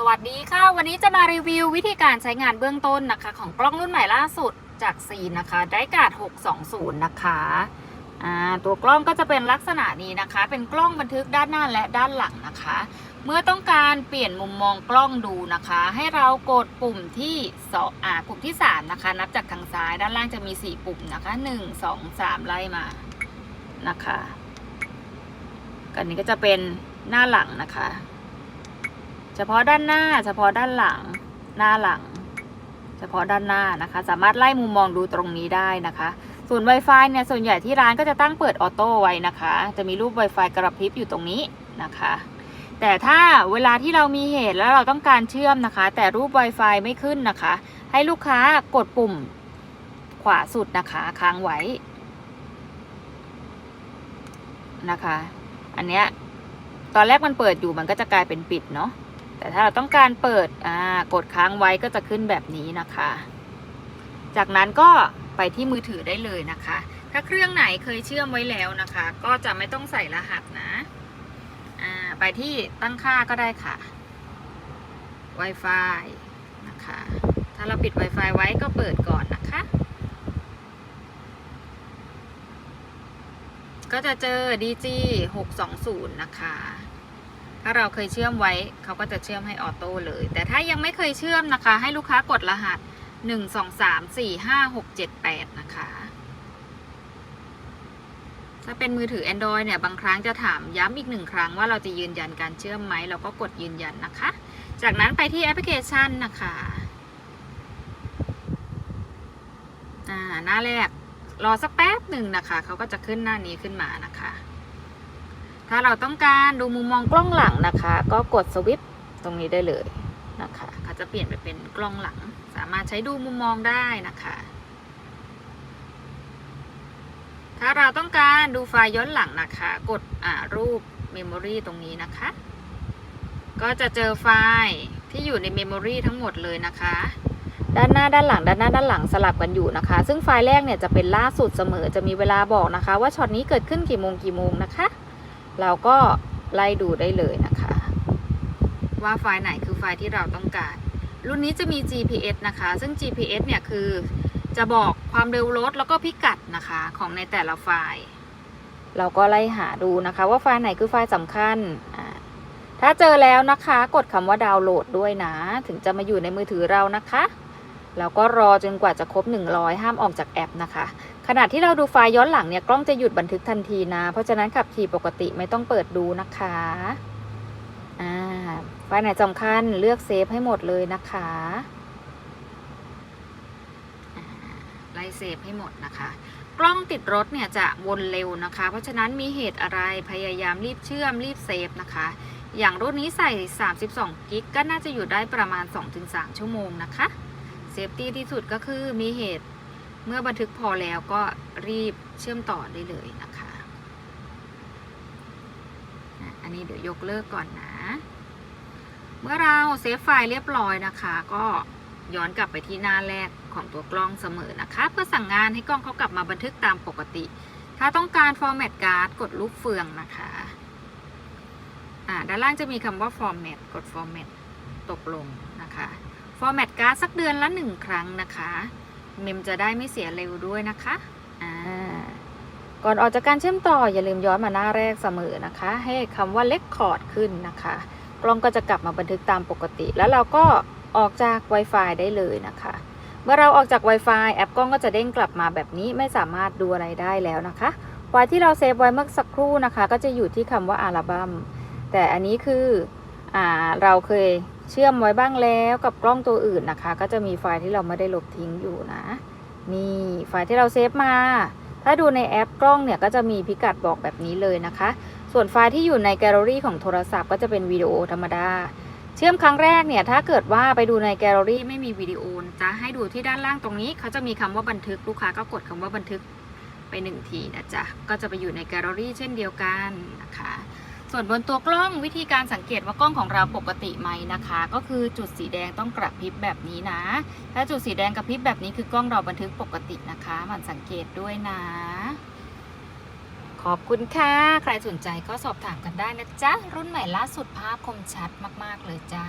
สวัสดีค่ะ วันนี้จะมารีวิววิธีการใช้งานเบื้องต้นนะคะ ของกล้องรุ่นใหม่ล่าสุดจากซีนนะคะไดกาด620 นะคะตัวกล้องก็จะเป็นลักษณะนี้นะคะ เป็นกล้องบันทึกด้านหน้าและด้านหลังนะคะ เมื่อต้องการเปลี่ยนมุมมองกล้องดูนะคะ ให้เรากดปุ่มที่สองอ่าปุ่มที่ 3 นะคะ นับจากทางซ้ายด้านล่างจะมี 4 ปุ่มนะคะ 1 2 3 ไล่มานะคะกันนี้ก็จะเป็นหน้าหลังนะคะ เฉพาะด้านหน้า เฉพาะด้านหลัง หน้าหลัง เฉพาะด้านหน้านะคะ สามารถไล่มุมมองดูตรงนี้ได้นะคะส่วน Wi-Fi เนี่ยส่วนใหญ่ที่ร้านก็จะตั้งเปิดออโต้ไว้นะคะ จะมีรูป Wi-Fi กระพริบอยู่ตรงนี้นะคะ แต่ถ้าเวลาที่เรามีเหตุแล้วเราต้องการเชื่อมนะคะ แต่รูป Wi-Fi ไม่ขึ้นนะคะ ให้ลูกค้ากดปุ่มขวาสุดนะคะค้างไว้นะคะ อันเนี้ยตอนแรกมันเปิดอยู่มันก็จะกลายเป็นปิดเนาะ แต่ถ้าเราต้องการเปิดอ่ากดค้างไว้ก็จะขึ้นแบบนี้นะคะ จากนั้นก็ไปที่มือถือได้เลยนะคะ ถ้าเครื่องไหนเคยเชื่อมไว้แล้วนะคะ ก็จะไม่ต้องใส่รหัสนะอ่าไปที่ตั้งค่าก็ได้ค่ะ Wi-Fi นะคะ ถ้าเราปิด Wi-Fi ไว้ก็เปิดก่อนนะคะ ก็จะเจอ DG 620 นะคะ ถ้าเราเคยเชื่อมไว้เขาก็จะเชื่อมให้ออโต้เลย แต่ถ้ายังไม่เคยเชื่อมนะคะ ให้ลูกค้ากดรหัส 1 2 3 4 5 6 7 8 นะคะ ถ้าเป็นมือถือ Android เนี่ย บางครั้งจะถามย้ำอีกหนึ่งครั้งว่าเราจะยืนยันการเชื่อมไหม เราก็กดยืนยันนะคะ จากนั้นไปที่แอปพลิเคชันนะคะอ่าหน้าแรกรอสักแป๊บหนึ่งนะคะ เขาก็จะขึ้นหน้านี้ขึ้นมานะคะ ถ้าเราต้องการดูมุมมองกล้องหลังนะคะ ก็กดสวิตช์ตรงนี้ได้เลยนะคะเขาจะเปลี่ยนไปเป็นกล้องหลัง สามารถใช้ดูมุมมองได้นะคะ ถ้าเราต้องการดูไฟล์ย้อนหลังนะคะ กดรูปเมมโมรีตรงนี้นะคะ ก็จะเจอไฟล์ที่อยู่ในเมมโมรีทั้งหมดเลยนะคะ ด้านหน้าด้านหลัง ด้านหน้าด้านหลังสลับกันอยู่นะคะ ซึ่งไฟล์แรกเนี่ยจะเป็นล่าสุดเสมอจะมีเวลาบอกนะคะ ว่าช็อตนี้เกิดขึ้นกี่โมงกี่โมงนะคะ เราก็ไล่ดูได้เลยนะคะ ว่าไฟล์ไหนคือไฟล์ที่เราต้องการ รุ่นนี้จะมี GPS นะคะ ซึ่ง GPS เนี่ยคือจะบอกความเร็วรถแล้วก็พิกัดนะคะของในแต่ละไฟล์ เราก็ไล่หาดูนะคะ ว่าไฟล์ไหนคือไฟล์สำคัญ ถ้าเจอแล้วนะคะ กดคำว่าดาวน์โหลดด้วยนะ ถึงจะมาอยู่ในมือถือเรานะคะ แล้วก็รอจนกว่าจะครบ 100 ห้ามออกจากแอปนะคะ ขณะที่เราดูไฟล์ย้อนหลังเนี่ยกล้องจะหยุดบันทึกทันทีนะ เพราะฉะนั้นขับขี่ปกติไม่ต้องเปิดดูนะคะอ่าไฟล์ไหนสำคัญเลือกเซฟให้หมดเลยนะคะไล่เซฟให้หมดนะคะกล้องติดรถเนี่ยจะวนเร็วนะคะ เพราะฉะนั้นมีเหตุอะไรพยายามรีบเชื่อมรีบเซฟนะคะ อย่างรุ่นนี้ใส่ 32 กิกก็น่าจะอยู่ได้ประมาณ 2-3 ชั่วโมงนะคะ ฟตี้ที่สุดก็คือมีเหตุเมื่อบันทึกพอแล้วก็รีบเชื่อมต่อได้เลยนะคะ อันนี้เดี๋ยวยกเลิกก่อนนะ เมื่อเราเซฟไฟล์เรียบร้อยนะคะ ก็ย้อนกลับไปที่หน้าแรกของตัวกล้องเสมอนะคะ เพื่อสั่งงานให้กล้องเขากลับมาบันทึกตามปกติ ถ้าต้องการ format card กดรูปเฟืองนะคะอ่าด้านล่างจะมีคำว่า format กด format ตกลงนะคะ format card สักเดือนละหนึ่งครั้งนะคะ เมมจะได้ไม่เสียเร็วด้วยนะคะก่อนออกจากการเชื่อมต่ออย่าลืมย้อนมาหน้าแรกเสมอนะคะ ให้คำว่า record ขึ้นนะคะ กล้องก็จะกลับมาบันทึกตามปกติ แล้วเราก็ออกจาก Wi-Fi ได้เลยนะคะ เมื่อเราออกจาก Wi-Fi แอปกล้องก็จะเด้งกลับมาแบบนี้ไม่สามารถดูอะไรได้แล้วนะคะไฟล์ที่เราเซฟไว้เมื่อสักครู่นะคะ ก็จะอยู่ที่คำว่าอัลบั้มแต่อันนี้คืออเราเคย เชื่อมไว้บ้างแล้วกับกล้องตัวอื่นนะคะ ก็จะมีไฟล์ที่เราไม่ได้ลบทิ้งอยู่นะ นี่ไฟล์ที่เราเซฟมา ถ้าดูในแอปกล้องเนี่ยก็จะมีพิกัดบอกแบบนี้เลยนะคะ ส่วนไฟล์ที่อยู่ในแกลเลอรี่ของโทรศัพท์ก็จะเป็นวิดีโอธรรมดา เชื่อมครั้งแรกเนี่ยถ้าเกิดว่าไปดูในแกลเลอรี่ไม่มีวิดีโอจะให้ดูที่ด้านล่างตรงนี้เขาจะมีคำว่าบันทึกลูกค้าก็กดคำว่าบันทึกไปหนึ่งทีนะจ๊ะก็จะไปอยู่ในแกลเลอรี่เช่นเดียวกันนะคะ ส่วนบนตัวกล้องวิธีการสังเกตว่ากล้องของเราปกติไหมนะคะ ก็คือจุดสีแดงต้องกระพริบแบบนี้นะ ถ้าจุดสีแดงกระพริบแบบนี้คือกล้องเราบันทึกปกตินะคะมันสังเกตด้วยนะ ขอบคุณค่ะ ใครสนใจก็สอบถามกันได้นะจ๊ะ รุ่นใหม่ล่าสุดภาพคมชัดมาก ๆ เลยจ้า